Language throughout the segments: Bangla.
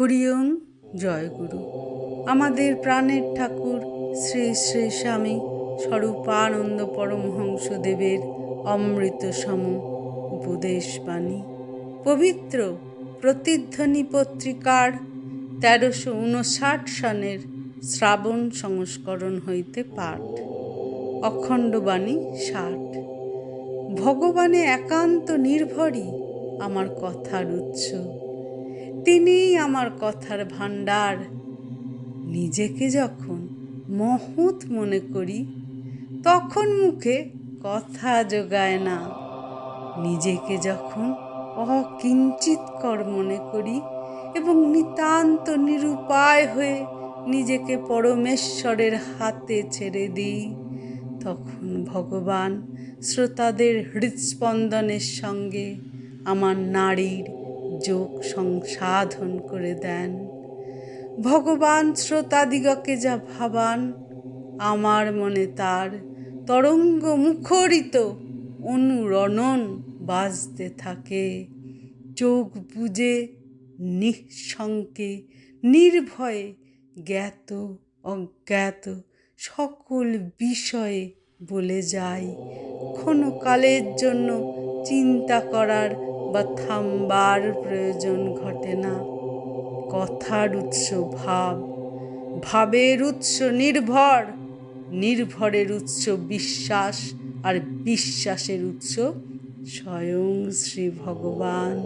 হরিওম জয়গুরু আমাদের প্রাণের ঠাকুর শ্রী শ্রী স্বামী স্বরূপানন্দ পরমহংসদেবের অমৃত সম উপদেশ বাণী। পবিত্র প্রতিধ্বনি পত্রিকার তেরোশো উনষাট সনের শ্রাবণ সংস্করণ হইতে পাঠ। অখণ্ডবাণী ষাট। ভগবানে একান্ত নির্ভরই আমার কথার উৎস। তিনিই আমার কথার ভাণ্ডার। নিজেকে যখন মহৎ মনে করি, তখন মুখে কথা যোগায় না। নিজেকে যখন অকিঞ্চিতকর মনে করি এবং নিতান্ত নিরুপায় হয়ে নিজেকে পরমেশ্বরের হাতে ছেড়ে দিই, তখন ভগবান শ্রোতাদের হৃদস্পন্দনের সঙ্গে আমার নারীর যোগ সংসাধন করে দেন। ভগবান শ্রোতাদিগকে যা ভাবান, আমার মনে তার তরঙ্গ মুখরিত অনুরণন বাজতে থাকে। চোখ বুঝে নিঃশঙ্কে নির্ভয়ে, জ্ঞাত, অজ্ঞাত সকল বিষয়ে বলে যাই ক্ষণকালের জন্য চিন্তা করার বা থামবার প্রয়োজন ঘটে না। কথার উৎস ভাব। ভাবের উৎস নির্ভর। নির্ভরের উৎস বিশ্বাস আর বিশ্বাসের উৎস স্বয়ং শ্রী ভগবান।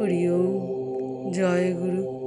হরি ওম। জয় গুরু।